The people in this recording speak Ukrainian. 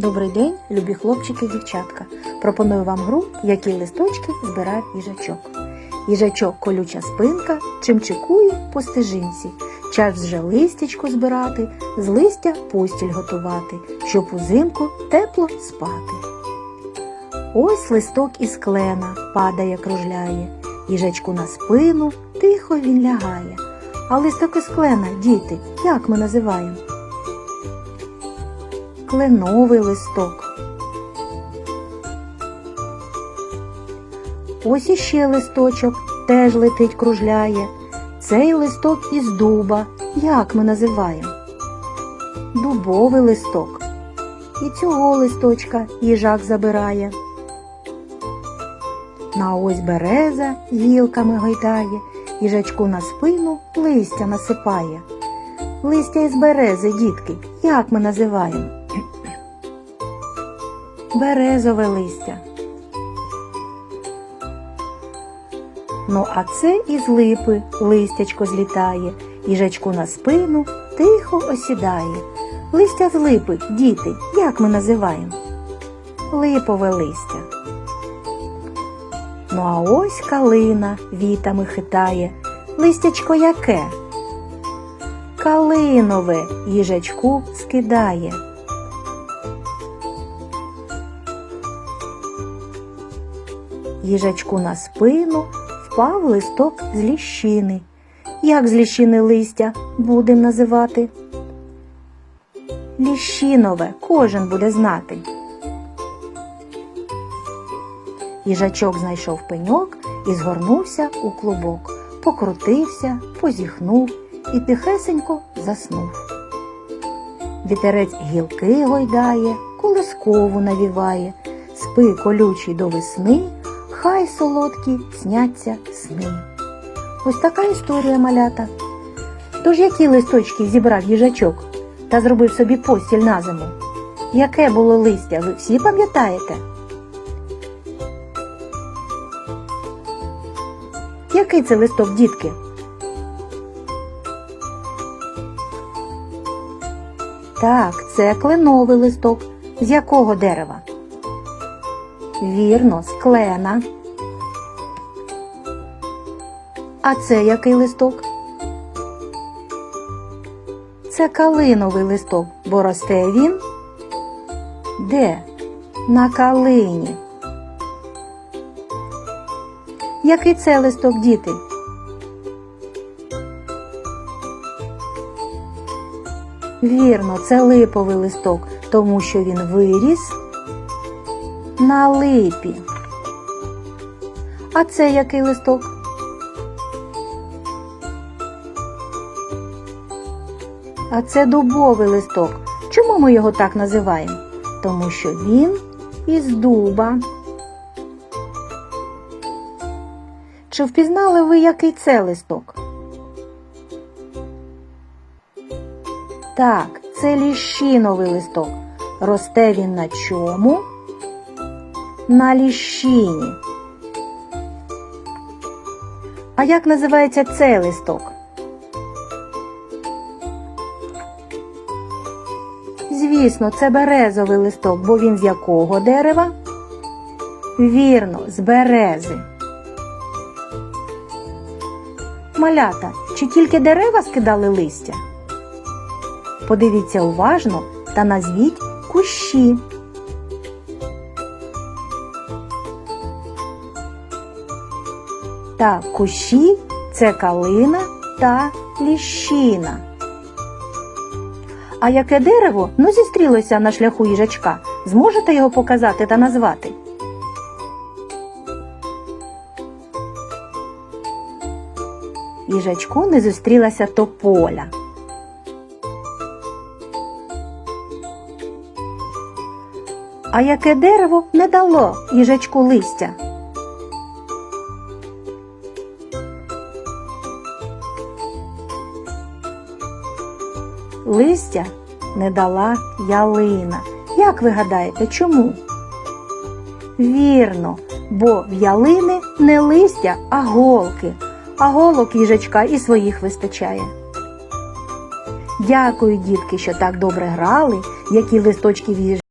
Добрий день, любі хлопчики і дівчатка. Пропоную вам гру, які листочки збирав їжачок. Їжачок колюча спинка, чим чекує по стежинці. Час вже листячко збирати, з листя постіль готувати, щоб узимку тепло спати. Ось листок із клена падає, кружляє, їжачку на спину тихо він лягає. А листок із клена, діти, як ми називаємо? Кленовий листок. Ось іще листочок теж летить, кружляє. Цей листок із дуба. Як ми називаємо? Дубовий листок. І цього листочка їжак забирає. На ось береза гілками гойдає, їжачку на спину листя насипає. Листя із берези, дітки, як ми називаємо? Березове листя. Ну, а це із липи листячко злітає, їжачку на спину тихо осідає. Листя з липи, діти, як ми називаємо? Липове листя. Ну, а ось калина вітами хитає. Листячко яке? Калинове їжачку скидає. Їжачку на спину впав листок з ліщини. Як з ліщини листя будем називати? Ліщинове кожен буде знати. Їжачок знайшов пеньок і згорнувся у клубок, покрутився, позіхнув і тихесенько заснув. Вітерець гілки гойдає, колискову навіває, спи колючий до весни, хай солодкі сняться сни. Ось така історія малята. Тож які листочки зібрав їжачок та зробив собі постіль на зиму? Яке було листя, ви всі пам'ятаєте? Який це листок, дітки? Так, це кленовий листок. З якого дерева? Вірно, з клена. А це який листок? Це калиновий листок, бо росте він де? На калині. Який це листок, діти? Вірно, це липовий листок, тому що він виріс на липі. А це який листок? А це дубовий листок. Чому ми його так називаємо? Тому що він із дуба. Чи впізнали ви, який це листок? Так, це ліщиновий листок. Росте він на чому? На ліщині. А як називається цей листок? Звісно, це березовий листок, бо він з якого дерева? Вірно, з берези. Малята, чи тільки дерева скидали листя? Подивіться уважно та назвіть кущі. Так, кущі це калина та ліщина. А яке дерево ну зістрілося на шляху їжачка? Зможете його показати та назвати? Їжачку не зустрілася тополя. А яке дерево не дало їжачку листя? Листя не дала ялина. Як ви гадаєте, чому? Вірно, бо в ялини не листя, а голки, а голок їжачка і своїх вистачає. Дякую, дітки, що так добре грали, які листочки в їж-